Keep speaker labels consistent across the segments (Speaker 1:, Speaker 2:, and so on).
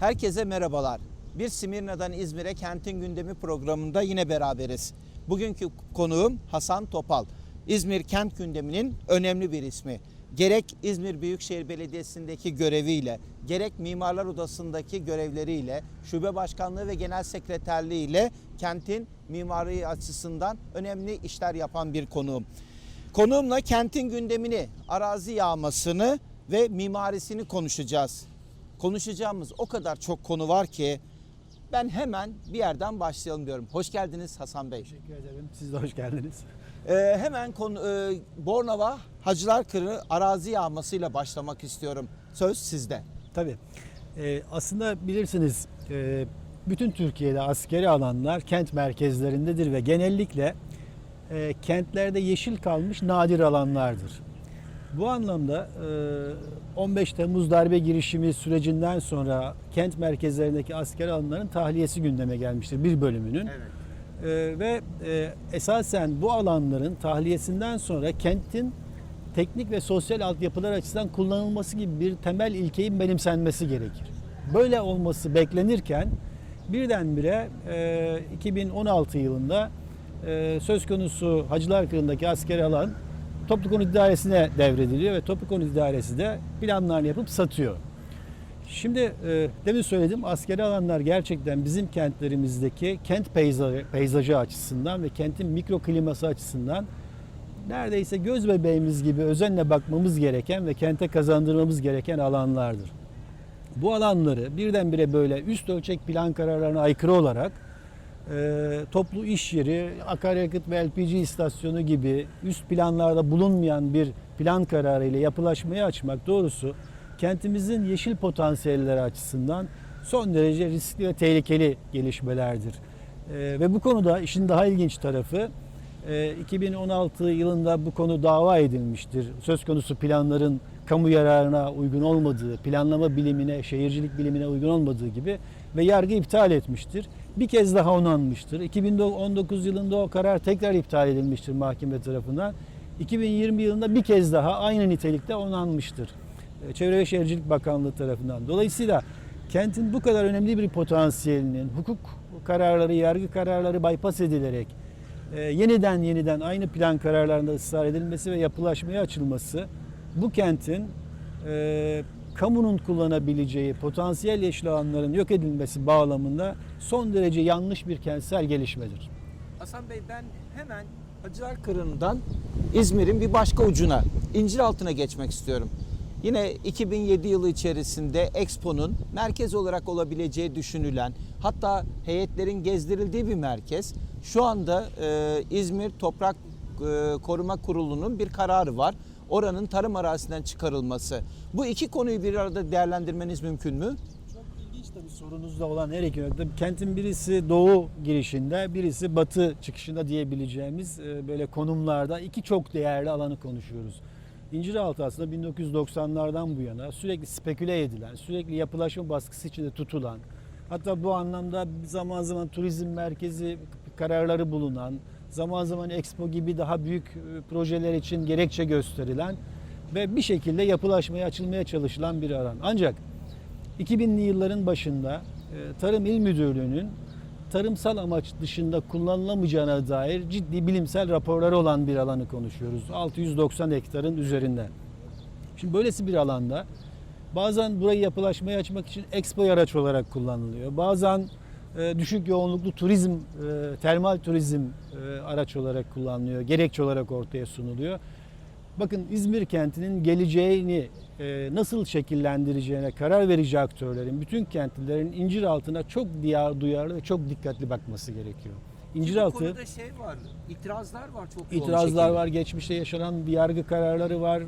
Speaker 1: Herkese merhabalar. Bir Simirna'dan İzmir'e Kentin Gündemi programında yine beraberiz. Bugünkü konuğum Hasan Topal. İzmir Kent Gündemi'nin önemli bir ismi. Gerek İzmir Büyükşehir Belediyesi'ndeki göreviyle, gerek Mimarlar Odası'ndaki görevleriyle, şube başkanlığı ve genel sekreterliğiyle kentin mimari açısından önemli işler yapan bir konuğum. Konuğumla kentin gündemini, arazi yağmasını ve mimarisini konuşacağız. Konuşacağımız o kadar çok konu var ki ben hemen bir yerden başlayalım diyorum. Hoş geldiniz Hasan Bey.
Speaker 2: Teşekkür ederim. Siz de hoş geldiniz.
Speaker 1: Ee, hemen konu, e, Bornova Hacılar Kırı arazi yağmasıyla başlamak istiyorum. Söz sizde.
Speaker 2: Tabii. Ee, aslında bilirsiniz e, bütün Türkiye'de askeri alanlar kent merkezlerindedir ve genellikle e, kentlerde yeşil kalmış nadir alanlardır. Bu anlamda e, 15 Temmuz darbe girişimi sürecinden sonra kent merkezlerindeki askeri alanların tahliyesi gündeme gelmiştir bir bölümünün. Ee, ve e, esasen bu alanların tahliyesinden sonra kentin teknik ve sosyal altyapılar açısından kullanılması gibi bir temel ilkeyin benimsenmesi gerekir. Böyle olması beklenirken birdenbire e, 2016 yılında e, söz konusu Hacılar Kırı'ndaki askeri alan Toplu Konut İdaresi'ne devrediliyor ve Toplu Konut İdaresi de planlarını yapıp satıyor. Şimdi e, demin söyledim askeri alanlar gerçekten bizim kentlerimizdeki kent peyzajı, peyzajı açısından ve kentin mikro kliması açısından neredeyse göz bebeğimiz gibi özenle bakmamız gereken ve kente kazandırmamız gereken alanlardır. Bu alanları birdenbire böyle üst ölçek plan kararlarına aykırı olarak e, toplu iş yeri, akaryakıt ve LPG istasyonu gibi üst planlarda bulunmayan bir plan kararı ile yapılaşmaya açmak doğrusu kentimizin yeşil potansiyelleri açısından son derece riskli ve tehlikeli gelişmelerdir. E, ve bu konuda işin daha ilginç tarafı e, 2016 yılında bu konu dava edilmiştir. Söz konusu planların kamu yararına uygun olmadığı, planlama bilimine, şehircilik bilimine uygun olmadığı gibi ve yargı iptal etmiştir. Bir kez daha onanmıştır. 2019 yılında o karar tekrar iptal edilmiştir mahkeme tarafından. 2020 yılında bir kez daha aynı nitelikte onanmıştır. E, Çevre ve Şehircilik Bakanlığı tarafından. Dolayısıyla kentin bu kadar önemli bir potansiyelinin hukuk kararları, yargı kararları bypass edilerek e, yeniden yeniden aynı plan kararlarında ısrar edilmesi ve yapılaşmaya açılması bu kentin e, kamunun kullanabileceği potansiyel yeşil alanların yok edilmesi bağlamında son derece yanlış bir kentsel gelişmedir.
Speaker 1: Hasan Bey ben hemen Hacılar Kırı'ndan İzmir'in bir başka ucuna, İnciraltı'na geçmek istiyorum. Yine 2007 yılı içerisinde Expo'nun merkez olarak olabileceği düşünülen, hatta heyetlerin gezdirildiği bir merkez. Şu anda e, İzmir Toprak e, Koruma Kurulu'nun bir kararı var. Oranın tarım arazisinden çıkarılması. Bu iki konuyu bir arada değerlendirmeniz mümkün mü?
Speaker 2: Çok ilginç tabii sorunuzda olan her iki nokta. Kentin birisi doğu girişinde, birisi batı çıkışında diyebileceğimiz e, böyle konumlarda iki çok değerli alanı konuşuyoruz. İnciraltı aslında 1990'lardan bu yana sürekli speküle edilen, sürekli yapılaşma baskısı içinde tutulan, hatta bu anlamda zaman zaman turizm merkezi kararları bulunan, zaman zaman Expo gibi daha büyük e, projeler için gerekçe gösterilen ve bir şekilde yapılaşmaya açılmaya çalışılan bir alan. Ancak 2000'li yılların başında e, Tarım İl Müdürlüğü'nün tarımsal amaç dışında kullanılamayacağına dair ciddi bilimsel raporları olan bir alanı konuşuyoruz. 690 hektarın üzerinde. Şimdi böylesi bir alanda bazen burayı yapılaşmaya açmak için expo araç olarak kullanılıyor. Bazen düşük yoğunluklu turizm, e, termal turizm e, araç olarak kullanılıyor. Gerekçe olarak ortaya sunuluyor. Bakın İzmir kentinin geleceğini e, nasıl şekillendireceğine karar verici aktörlerin, bütün kentlilerin incir altına çok diyar, duyarlı ve çok dikkatli bakması gerekiyor. İnciraltı
Speaker 1: şey var, itirazlar var çok
Speaker 2: itirazlar var, geçmişte yaşanan bir yargı kararları var,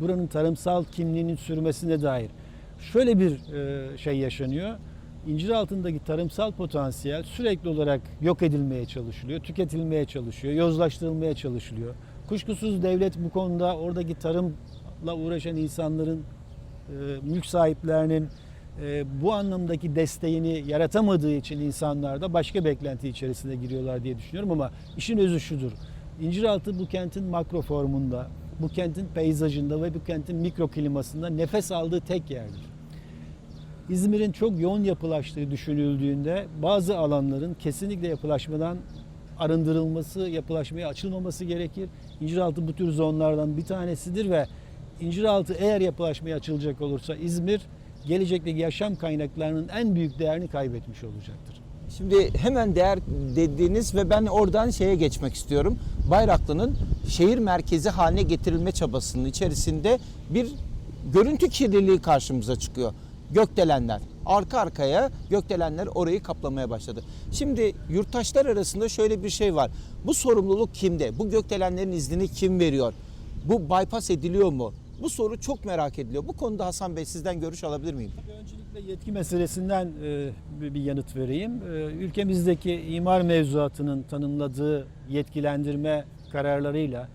Speaker 2: buranın tarımsal kimliğinin sürmesine dair. Şöyle bir şey yaşanıyor. İncir altındaki tarımsal potansiyel sürekli olarak yok edilmeye çalışılıyor, tüketilmeye çalışıyor, yozlaştırılmaya çalışılıyor. Kuşkusuz devlet bu konuda oradaki tarımla uğraşan insanların, e, mülk sahiplerinin e, bu anlamdaki desteğini yaratamadığı için insanlar da başka beklenti içerisine giriyorlar diye düşünüyorum ama işin özü şudur. İnciraltı bu kentin makro formunda, bu kentin peyzajında ve bu kentin mikro klimasında nefes aldığı tek yerdir. İzmir'in çok yoğun yapılaştığı düşünüldüğünde bazı alanların kesinlikle yapılaşmadan arındırılması, yapılaşmaya açılmaması gerekir. İnciraltı bu tür zonlardan bir tanesidir ve İnciraltı eğer yapılaşmaya açılacak olursa İzmir gelecekteki yaşam kaynaklarının en büyük değerini kaybetmiş olacaktır.
Speaker 1: Şimdi hemen değer dediğiniz ve ben oradan şeye geçmek istiyorum. Bayraklı'nın şehir merkezi haline getirilme çabasının içerisinde bir görüntü kirliliği karşımıza çıkıyor. Gökdelenler. Arka arkaya gökdelenler orayı kaplamaya başladı. Şimdi yurttaşlar arasında şöyle bir şey var. Bu sorumluluk kimde? Bu gökdelenlerin iznini kim veriyor? Bu bypass ediliyor mu? Bu soru çok merak ediliyor. Bu konuda Hasan Bey sizden görüş alabilir miyim?
Speaker 2: Öncelikle yetki meselesinden e, bir bir yanıt vereyim. E, Ülkemizdeki imar mevzuatının tanımladığı yetkilendirme kararlarıyla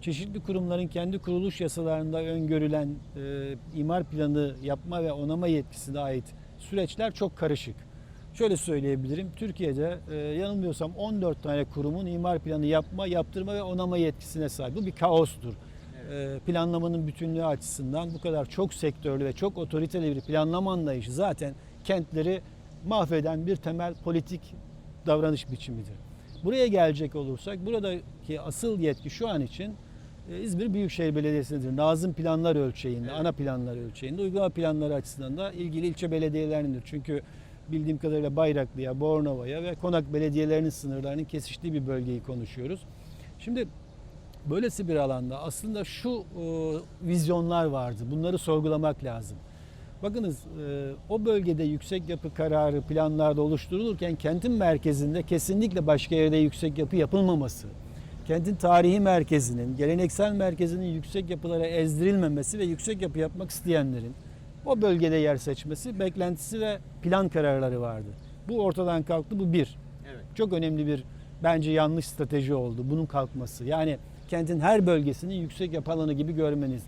Speaker 2: çeşitli kurumların kendi kuruluş yasalarında öngörülen e, imar planı yapma ve onama yetkisine ait süreçler çok karışık. Şöyle söyleyebilirim. Türkiye'de e, yanılmıyorsam 14 tane kurumun imar planı yapma, yaptırma ve onama yetkisine sahip. Bu bir kaostur. E, planlamanın bütünlüğü açısından bu kadar çok sektörlü ve çok otoriteli bir planlama anlayışı zaten kentleri mahveden bir temel politik davranış biçimidir. Buraya gelecek olursak buradaki asıl yetki şu an için İzmir Büyükşehir Belediyesi'ndedir. Nazım planlar ölçeğinde, ana planlar ölçeğinde, uygulama planları açısından da ilgili ilçe belediyelerindir. Çünkü bildiğim kadarıyla Bayraklı'ya, Bornova'ya ve Konak belediyelerinin sınırlarının kesiştiği bir bölgeyi konuşuyoruz. Şimdi böylesi bir alanda aslında şu e, vizyonlar vardı. Bunları sorgulamak lazım. Bakınız e, o bölgede yüksek yapı kararı planlarda oluşturulurken kentin merkezinde kesinlikle başka yerde yüksek yapı yapılmaması, kentin tarihi merkezinin, geleneksel merkezinin yüksek yapılara ezdirilmemesi ve yüksek yapı yapmak isteyenlerin o bölgede yer seçmesi, beklentisi ve plan kararları vardı. Bu ortadan kalktı, bu bir.
Speaker 1: Evet.
Speaker 2: Çok önemli bir bence yanlış strateji oldu bunun kalkması. Yani kentin her bölgesini yüksek yapı alanı gibi görmeniz.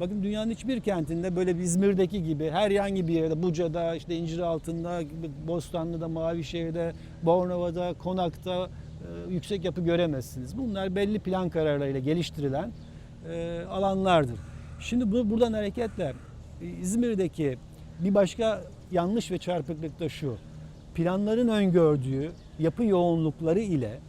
Speaker 2: Bakın dünyanın hiçbir kentinde böyle bir İzmir'deki gibi herhangi bir yerde Buca'da, işte İnciraltı'nda, Bostanlı'da, Mavişehir'de, Bornova'da, Konak'ta yüksek yapı göremezsiniz. Bunlar belli plan kararlarıyla geliştirilen e, alanlardır. Şimdi bu buradan hareketle e, İzmir'deki bir başka yanlış ve çarpıklık da şu. Planların öngördüğü yapı yoğunlukları ile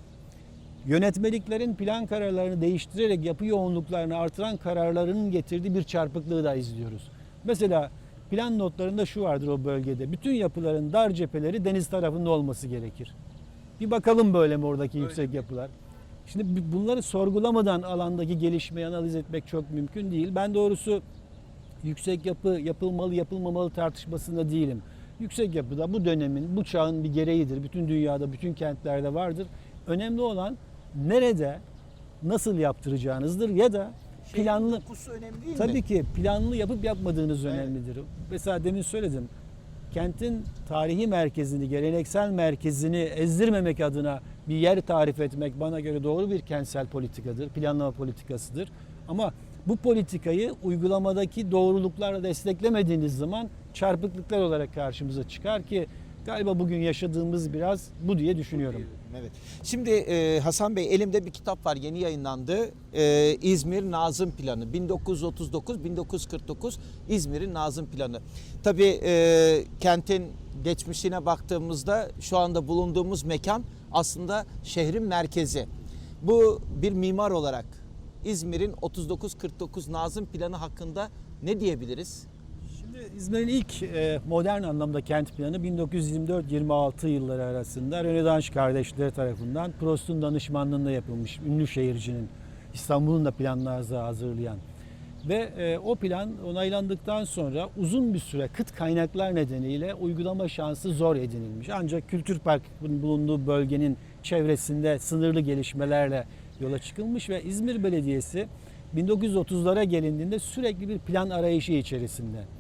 Speaker 2: yönetmeliklerin plan kararlarını değiştirerek yapı yoğunluklarını artıran kararlarının getirdiği bir çarpıklığı da izliyoruz. Mesela plan notlarında şu vardır o bölgede. Bütün yapıların dar cepheleri deniz tarafında olması gerekir. Bir bakalım böyle mi oradaki yüksek yapılar. Şimdi bu- bunları sorgulamadan alandaki gelişmeyi analiz etmek çok mümkün değil. Ben doğrusu yüksek yapı yapılmalı yapılmamalı tartışmasında değilim. Yüksek yapı da bu dönemin, bu çağın bir gereğidir. Bütün dünyada, bütün kentlerde vardır. Önemli olan nerede, nasıl yaptıracağınızdır ya da planlı
Speaker 1: Dokusu önemli değil mi?
Speaker 2: Tabii ki planlı yapıp yapmadığınız önemlidir. Mesela demin söyledim. Kentin tarihi merkezini, geleneksel merkezini ezdirmemek adına bir yer tarif etmek bana göre doğru bir kentsel politikadır, planlama politikasıdır. Ama bu politikayı uygulamadaki doğruluklarla desteklemediğiniz zaman çarpıklıklar olarak karşımıza çıkar ki galiba bugün yaşadığımız biraz bu diye düşünüyorum.
Speaker 1: Evet. Şimdi e, Hasan Bey elimde bir kitap var yeni yayınlandı. E, İzmir Nazım Planı 1939-1949 İzmir'in Nazım Planı. Tabii e, kentin geçmişine baktığımızda şu anda bulunduğumuz mekan aslında şehrin merkezi. Bu bir mimar olarak İzmir'in 39-49 Nazım Planı hakkında ne diyebiliriz?
Speaker 2: Şimdi İzmir'in ilk e, modern anlamda kent planı 1924-26 yılları arasında Rönesans kardeşleri tarafından Prost'un danışmanlığında yapılmış ünlü şehircinin İstanbul'un da planlarını hazırlayan. Ve e, o plan onaylandıktan sonra uzun bir süre kıt kaynaklar nedeniyle uygulama şansı zor edinilmiş. Ancak Kültür Park'ın bulunduğu bölgenin çevresinde sınırlı gelişmelerle yola çıkılmış ve İzmir Belediyesi 1930'lara gelindiğinde sürekli bir plan arayışı içerisinde.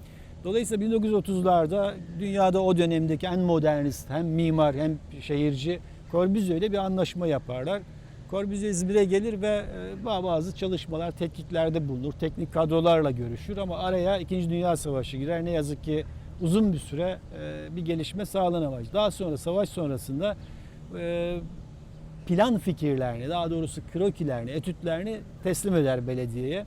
Speaker 2: Dolayısıyla 1930'larda dünyada o dönemdeki en modernist hem mimar hem şehirci Corbusier ile bir anlaşma yaparlar. Corbusier İzmir'e gelir ve e, bazı çalışmalar, tetkiklerde bulunur. Teknik kadrolarla görüşür ama araya 2. Dünya Savaşı girer. Ne yazık ki uzun bir süre e, bir gelişme sağlanamaz. Daha sonra savaş sonrasında e, plan fikirlerini, daha doğrusu krokilerini, etütlerini teslim eder belediyeye.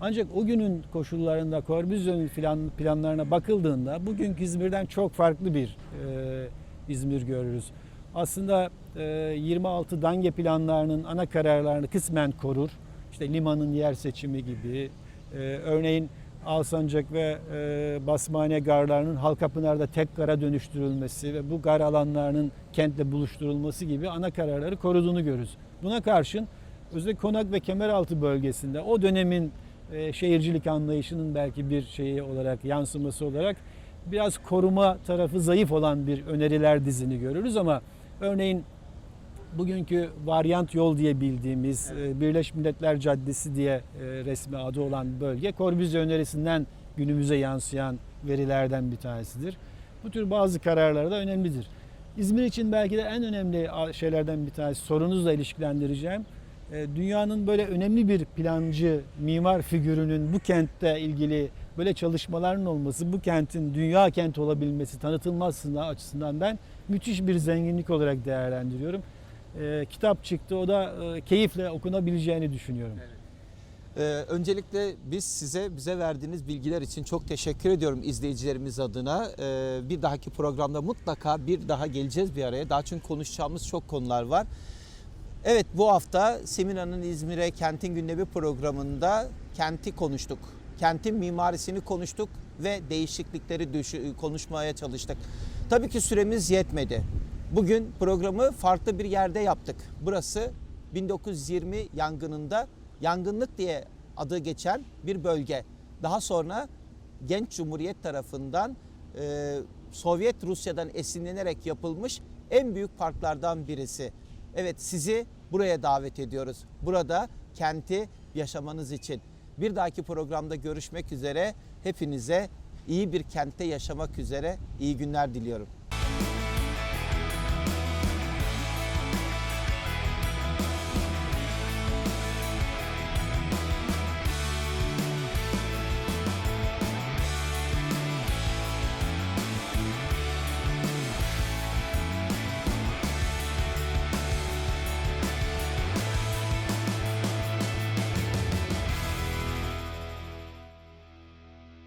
Speaker 2: Ancak o günün koşullarında Corbusier'in plan, planlarına bakıldığında bugünkü İzmir'den çok farklı bir e, İzmir görürüz. Aslında e, 26 Dange planlarının ana kararlarını kısmen korur. İşte limanın yer seçimi gibi, e, örneğin Alsancak ve e, Basmane garlarının Halkapınar'da tek gara dönüştürülmesi ve bu gar alanlarının kentle buluşturulması gibi ana kararları koruduğunu görürüz. Buna karşın özellikle Konak ve Kemeraltı bölgesinde o dönemin e, şehircilik anlayışının belki bir şeyi olarak yansıması olarak biraz koruma tarafı zayıf olan bir öneriler dizini görürüz ama örneğin bugünkü varyant yol diye bildiğimiz e, Birleşmiş Milletler Caddesi diye e, resmi adı olan bölge Corbusier önerisinden günümüze yansıyan verilerden bir tanesidir. Bu tür bazı kararlar da önemlidir. İzmir için belki de en önemli şeylerden bir tanesi sorunuzla ilişkilendireceğim. E, Dünyanın böyle önemli bir plancı, mimar figürünün bu kentte ilgili böyle çalışmaların olması, bu kentin dünya kent olabilmesi, tanıtılması açısından ben müthiş bir zenginlik olarak değerlendiriyorum. E, kitap çıktı, o da e, keyifle okunabileceğini düşünüyorum.
Speaker 1: Ee, öncelikle biz size bize verdiğiniz bilgiler için çok teşekkür ediyorum izleyicilerimiz adına. Bir dahaki programda mutlaka bir daha geleceğiz bir araya. Daha çünkü konuşacağımız çok konular var. Evet bu hafta Semina'nın İzmir'e Kentin Gündemi programında kenti konuştuk. Kentin mimarisini konuştuk ve değişiklikleri konuşmaya çalıştık. Tabii ki süremiz yetmedi. Bugün programı farklı bir yerde yaptık. Burası 1920 yangınında yangınlık diye adı geçen bir bölge. Daha sonra Genç Cumhuriyet tarafından e, Sovyet Rusya'dan esinlenerek yapılmış en büyük parklardan birisi. Evet sizi buraya davet ediyoruz. Burada kenti yaşamanız için. Bir dahaki programda görüşmek üzere. Hepinize iyi bir kentte yaşamak üzere iyi günler diliyorum.